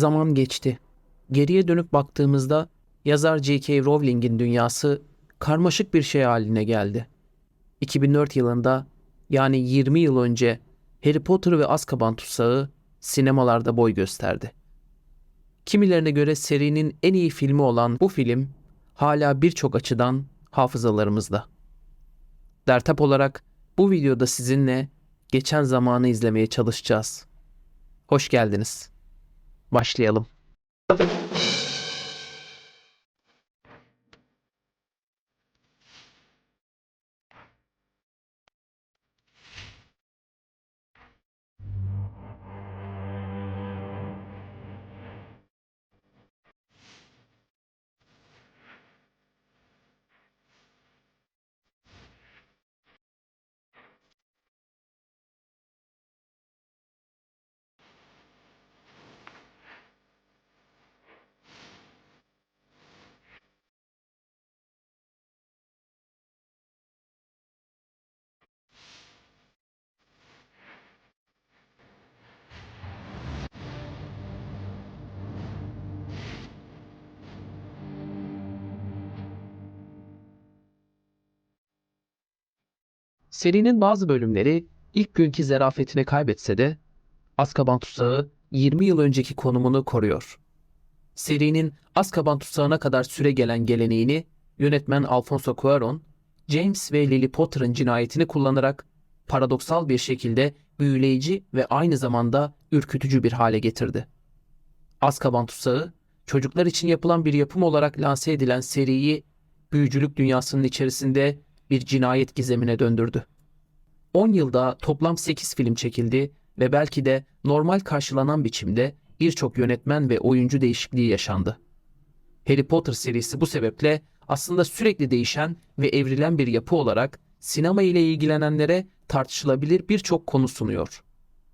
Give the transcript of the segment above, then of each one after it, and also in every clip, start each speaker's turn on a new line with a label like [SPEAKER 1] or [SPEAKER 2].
[SPEAKER 1] Zaman geçti. Geriye dönüp baktığımızda yazar J.K. Rowling'in dünyası karmaşık bir şey haline geldi. 2004 yılında yani 20 yıl önce Harry Potter ve Azkaban Tutsağı sinemalarda boy gösterdi. Kimilerine göre serinin en iyi filmi olan bu film hala birçok açıdan hafızalarımızda. Dertap olarak bu videoda sizinle geçen zamanı izlemeye çalışacağız. Hoş geldiniz. Başlayalım. Serinin bazı bölümleri ilk günkü zarafetini kaybetse de Azkaban Tutsağı 20 yıl önceki konumunu koruyor. Serinin Azkaban Tutsağı'na kadar süre gelen geleneğini yönetmen Alfonso Cuarón, James ve Lily Potter'ın cinayetini kullanarak paradoksal bir şekilde büyüleyici ve aynı zamanda ürkütücü bir hale getirdi. Azkaban Tutsağı, çocuklar için yapılan bir yapım olarak lanse edilen seriyi büyücülük dünyasının içerisinde bir cinayet gizemine döndürdü. 10 yılda toplam 8 film çekildi ve belki de normal karşılanan biçimde birçok yönetmen ve oyuncu değişikliği yaşandı. Harry Potter serisi bu sebeple aslında sürekli değişen ve evrilen bir yapı olarak sinema ile ilgilenenlere tartışılabilir birçok konu sunuyor.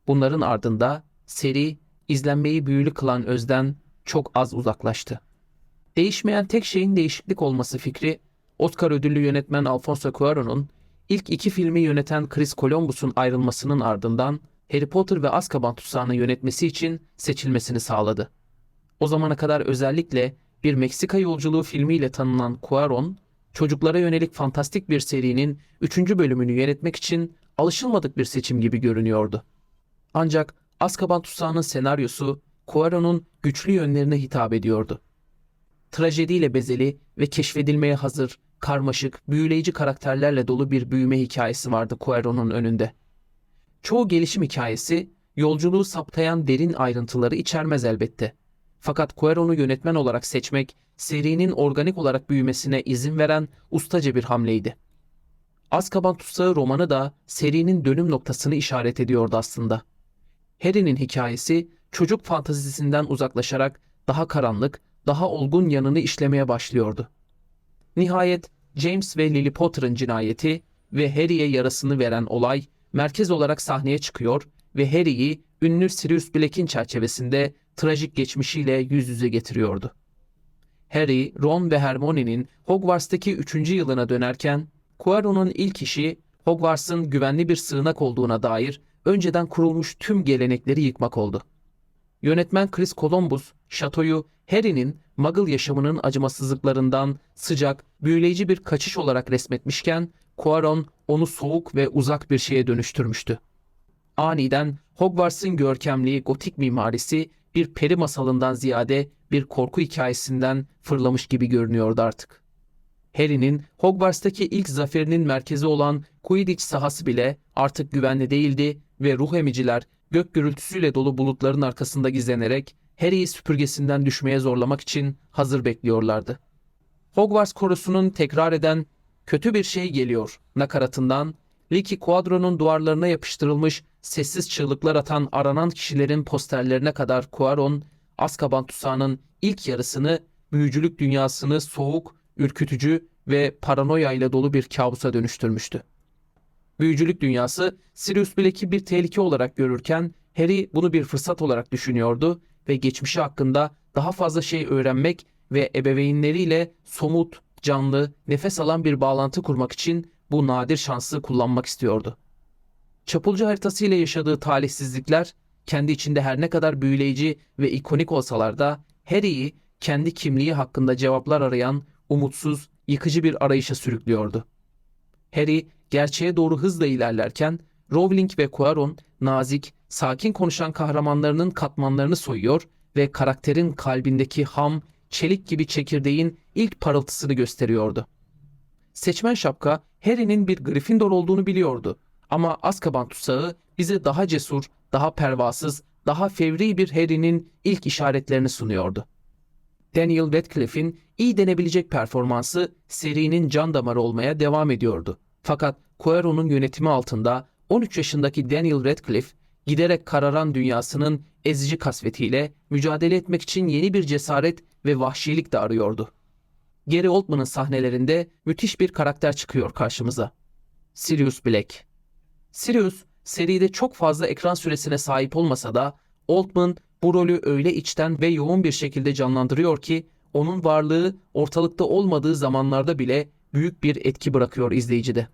[SPEAKER 1] Bunların ardında seri izlenmeyi büyülü kılan özden çok az uzaklaştı. Değişmeyen tek şeyin değişiklik olması fikri Oscar ödüllü yönetmen Alfonso Cuarón'un ilk iki filmi yöneten Chris Columbus'un ayrılmasının ardından Harry Potter ve Azkaban Tutsağı'nı yönetmesi için seçilmesini sağladı. O zamana kadar özellikle bir Meksika yolculuğu filmiyle tanınan Cuarón, çocuklara yönelik fantastik bir serinin üçüncü bölümünü yönetmek için alışılmadık bir seçim gibi görünüyordu. Ancak Azkaban Tutsağı'nın senaryosu Cuarón'un güçlü yönlerine hitap ediyordu. Trajediyle bezeli ve keşfedilmeye hazır, karmaşık, büyüleyici karakterlerle dolu bir büyüme hikayesi vardı Cuarón'un önünde. Çoğu gelişim hikayesi yolculuğu saptayan derin ayrıntıları içermez elbette. Fakat Cuarón'u yönetmen olarak seçmek serinin organik olarak büyümesine izin veren ustaca bir hamleydi. Azkaban Tutsağı romanı da serinin dönüm noktasını işaret ediyordu aslında. Harry'nin hikayesi çocuk fantazisinden uzaklaşarak daha karanlık, daha olgun yanını işlemeye başlıyordu. Nihayet James ve Lily Potter'ın cinayeti ve Harry'e yarasını veren olay merkez olarak sahneye çıkıyor ve Harry'i ünlü Sirius Black'in çerçevesinde trajik geçmişiyle yüz yüze getiriyordu. Harry, Ron ve Hermione'nin Hogwarts'taki 3. yılına dönerken Poirot'un ilk işi Hogwarts'ın güvenli bir sığınak olduğuna dair önceden kurulmuş tüm gelenekleri yıkmak oldu. Yönetmen Chris Columbus, şatoyu Harry'nin Muggle yaşamının acımasızlıklarından sıcak, büyüleyici bir kaçış olarak resmetmişken, Cuarón onu soğuk ve uzak bir şeye dönüştürmüştü. Aniden Hogwarts'ın görkemli gotik mimarisi bir peri masalından ziyade bir korku hikayesinden fırlamış gibi görünüyordu artık. Harry'nin Hogwarts'taki ilk zaferinin merkezi olan Quidditch sahası bile artık güvenli değildi ve ruh emiciler gök gürültüsüyle dolu bulutların arkasında gizlenerek Harry'i süpürgesinden düşmeye zorlamak için hazır bekliyorlardı. Hogwarts korosunun tekrar eden kötü bir şey geliyor nakaratından Licky Quadro'nun duvarlarına yapıştırılmış sessiz çığlıklar atan aranan kişilerin posterlerine kadar Cuarón, Azkaban Tutsağı'nın ilk yarısını büyücülük dünyasını soğuk, ürkütücü ve paranoya ile dolu bir kabusa dönüştürmüştü. Büyücülük dünyası Sirius Black'i bir tehlike olarak görürken Harry bunu bir fırsat olarak düşünüyordu ve geçmişi hakkında daha fazla şey öğrenmek ve ebeveynleriyle somut, canlı, nefes alan bir bağlantı kurmak için bu nadir şansı kullanmak istiyordu. Çapulcu haritasıyla yaşadığı talihsizlikler kendi içinde her ne kadar büyüleyici ve ikonik olsalar da Harry'i kendi kimliği hakkında cevaplar arayan umutsuz, yıkıcı bir arayışa sürüklüyordu. Harry gerçeğe doğru hızla ilerlerken Rowling ve Cuaron nazik, sakin konuşan kahramanlarının katmanlarını soyuyor ve karakterin kalbindeki ham, çelik gibi çekirdeğin ilk parıltısını gösteriyordu. Seçmen şapka Harry'nin bir Gryffindor olduğunu biliyordu ama Azkaban tutsağı bize daha cesur, daha pervasız, daha fevri bir Harry'nin ilk işaretlerini sunuyordu. Daniel Radcliffe'in iyi denebilecek performansı serinin can damarı olmaya devam ediyordu. Fakat Cuaron'un yönetimi altında 13 yaşındaki Daniel Radcliffe giderek kararan dünyasının ezici kasvetiyle mücadele etmek için yeni bir cesaret ve vahşilik de arıyordu. Gary Oldman'ın sahnelerinde müthiş bir karakter çıkıyor karşımıza. Sirius Black. Sirius seride çok fazla ekran süresine sahip olmasa da Oldman bu rolü öyle içten ve yoğun bir şekilde canlandırıyor ki onun varlığı ortalıkta olmadığı zamanlarda bile büyük bir etki bırakıyor izleyicide.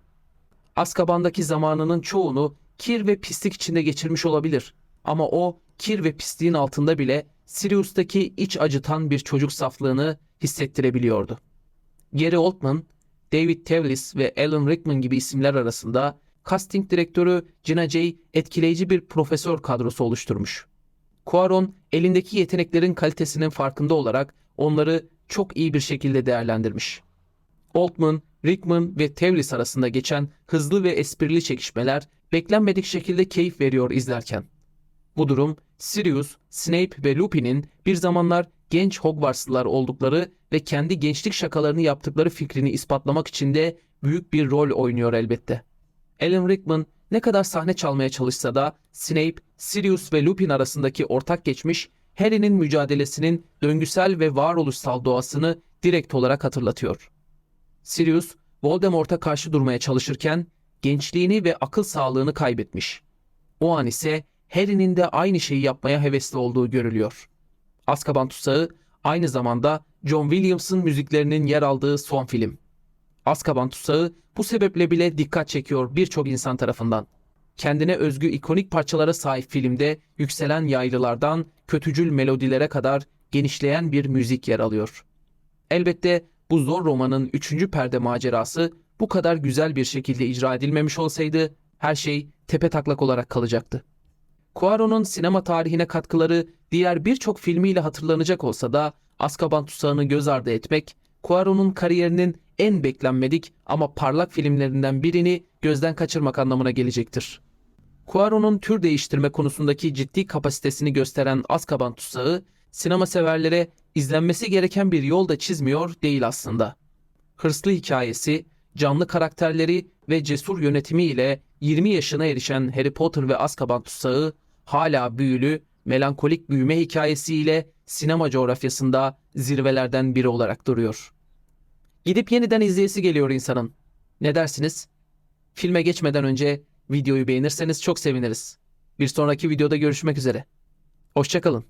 [SPEAKER 1] Azkaban'daki zamanının çoğunu kir ve pislik içinde geçirmiş olabilir ama o kir ve pisliğin altında bile Sirius'taki iç acıtan bir çocuk saflığını hissettirebiliyordu. Gary Oldman, David Tewlis ve Alan Rickman gibi isimler arasında casting direktörü Gina J etkileyici bir profesör kadrosu oluşturmuş. Cuaron elindeki yeteneklerin kalitesinin farkında olarak onları çok iyi bir şekilde değerlendirmiş. Oldman, Rickman ve Tewlis arasında geçen hızlı ve esprili çekişmeler beklenmedik şekilde keyif veriyor izlerken. Bu durum Sirius, Snape ve Lupin'in bir zamanlar genç Hogwartslılar oldukları ve kendi gençlik şakalarını yaptıkları fikrini ispatlamak için de büyük bir rol oynuyor elbette. Alan Rickman ne kadar sahne çalmaya çalışsa da Snape, Sirius ve Lupin arasındaki ortak geçmiş Harry'nin mücadelesinin döngüsel ve varoluşsal doğasını direkt olarak hatırlatıyor. Sirius, Voldemort'a karşı durmaya çalışırken gençliğini ve akıl sağlığını kaybetmiş. O an ise Harry'nin de aynı şeyi yapmaya hevesli olduğu görülüyor. Azkaban Tutsağı aynı zamanda John Williams'ın müziklerinin yer aldığı son film. Azkaban Tutsağı bu sebeple bile dikkat çekiyor birçok insan tarafından. Kendine özgü ikonik parçalara sahip filmde yükselen yaylılardan kötücül melodilere kadar genişleyen bir müzik yer alıyor. Elbette bu zor romanın üçüncü perde macerası bu kadar güzel bir şekilde icra edilmemiş olsaydı her şey tepe taklak olarak kalacaktı. Cuaron'un sinema tarihine katkıları diğer birçok filmiyle hatırlanacak olsa da Azkaban Tutsağı'nı göz ardı etmek, Cuaron'un kariyerinin en beklenmedik ama parlak filmlerinden birini gözden kaçırmak anlamına gelecektir. Cuaron'un tür değiştirme konusundaki ciddi kapasitesini gösteren Azkaban Tutsağı, sinema severlere izlenmesi gereken bir yol da çizmiyor değil aslında. Hırslı hikayesi, canlı karakterleri ve cesur yönetimi ile 20 yaşına erişen Harry Potter ve Azkaban Tutsağı hala büyülü, melankolik büyüme hikayesiyle sinema coğrafyasında zirvelerden biri olarak duruyor. Gidip yeniden izleyesi geliyor insanın. Ne dersiniz? Filme geçmeden önce videoyu beğenirseniz çok seviniriz. Bir sonraki videoda görüşmek üzere. Hoşçakalın.